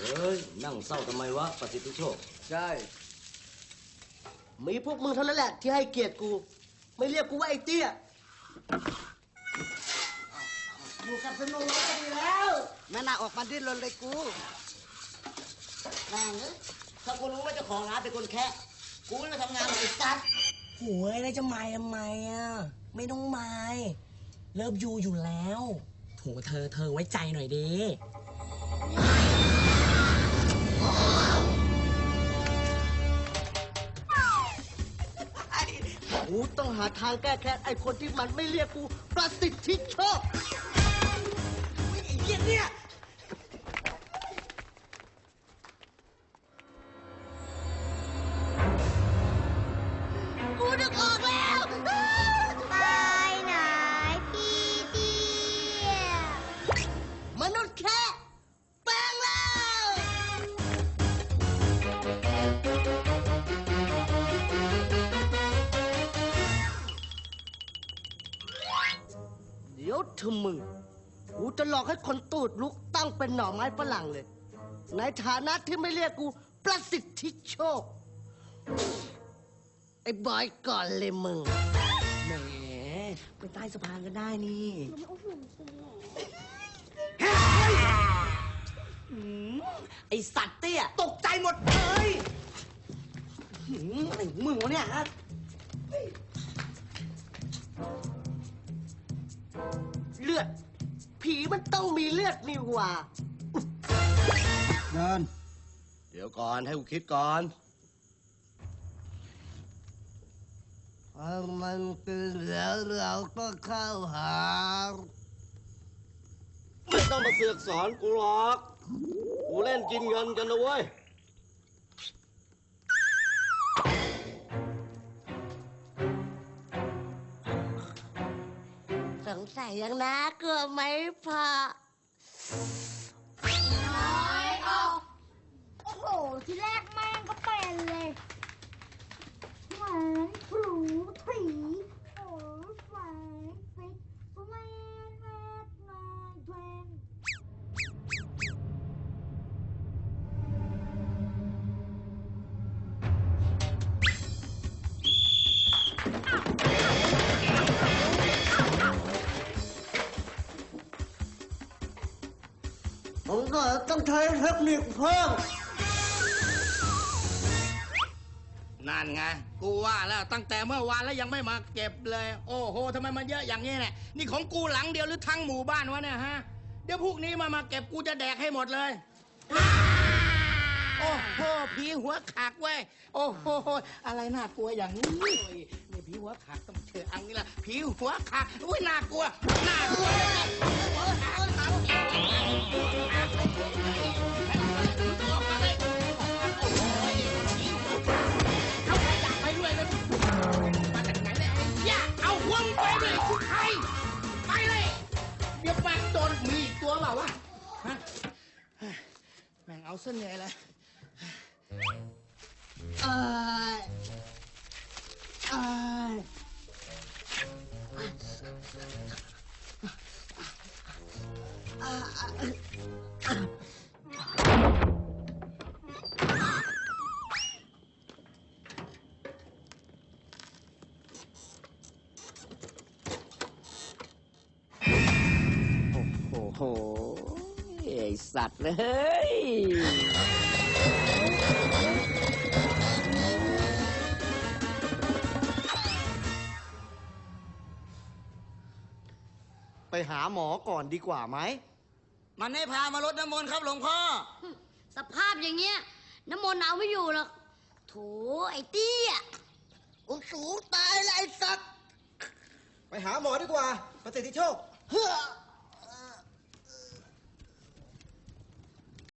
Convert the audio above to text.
เฮ้ย นั่งเศร้าทำไมวะประสิทธิโชค ใช่ มีพวกมึงเท่านั้นแหละที่ให้เกียรติกู ไม่เรียกกูว่าไอ้เตี้ยอยู่กับสนุกก็ดีแล้ว แม่น่าออกมาดิ้นรนเลยกูแม่งเอ้ยถ้ากูรู้ว่าเจ้าของร้านเป็นคนแค่กูไม่มาทำงานหรอกไอ้สัตว์โหยแล้วจะไม่ทำไมอะ ไม่ต้องไม่เลิฟยูอยู่แล้วโถเธอเธอไว้ใจหน่อยดิกู ต้องหาทางแก้แค้นไอ้คนที่มันไม่เรียกกูประสิทธิโชคไอ้เหี้ยเนี่ย กูนึกออก เดี๋ยวเธอมึง กูจะหลอกให้คนตูดลุกตั้งเป็นหน่อไม้ฝรั่งเลย ในฐานะที่ไม่เรียกกูประสิทธิโชค ไอ้บอยก่อนเลยมึง แหมไปใต้สะพานก็ได้นี่ หืมไอสัตว์เตี้ย ตกใจหมดเลยหืมอะไรของมึงวะเนี่ยฮะเลื อด ผีมันต้องมีเลือดนี่หว่า เดิน เดี๋ยวก่อนให้กูคิดก่อนมันตื่นแล้วเราก็เข้าหา ไม่ต้องมาเสือกสอนกูหรอก กูเล่นกินเงินกันนะเว้ย ใส่ยังนะเกลือไหมพ่อ ก็ต้องใช้เทคนิคเพิ่ม นั่นไง กูว่าแล้วตั้งแต่เมื่อวานแล้วยังไม่มาเก็บเลย โอ้โหทำไมมันเยอะอย่างนี้เนี่ยนี่ของกูหลังเดียวหรือทั้งหมู่บ้านวะเนี่ยฮะ เดี๋ยวพวกนี้มามาเก็บกูจะแดกให้หมดเลย โอ้โหผีหัวขากเว้ย โอ้โหอะไรน่ากลัวอย่างนี้นี่ผีหัวขากต้องเจออังนี้ละผีหัวขากอุ้ยน่ากลัว น่ากลัวเอา วงไปด้วยคือใครไปเลย เดี๋ยวแม่งโดนมีอีกตัวเปล่าวะฮะแม่งเอาเส้นใหญ่เลยเอ่อเอ่อโอ้โหไอสัตว์เลยไปหาหมอก่อนดีกว่าไหม มันให้พามาลดน้ำมนต์ครับหลวงพ่อ สภาพอย่างเงี้ย น้ำมนต์เอาไม่อยู่หรอกโถไอ้เตี้ยกูสูงตายเลยไอ้สัตว์ ไปหาหมอดีกว่าประสิทธิโชคเฮ้อ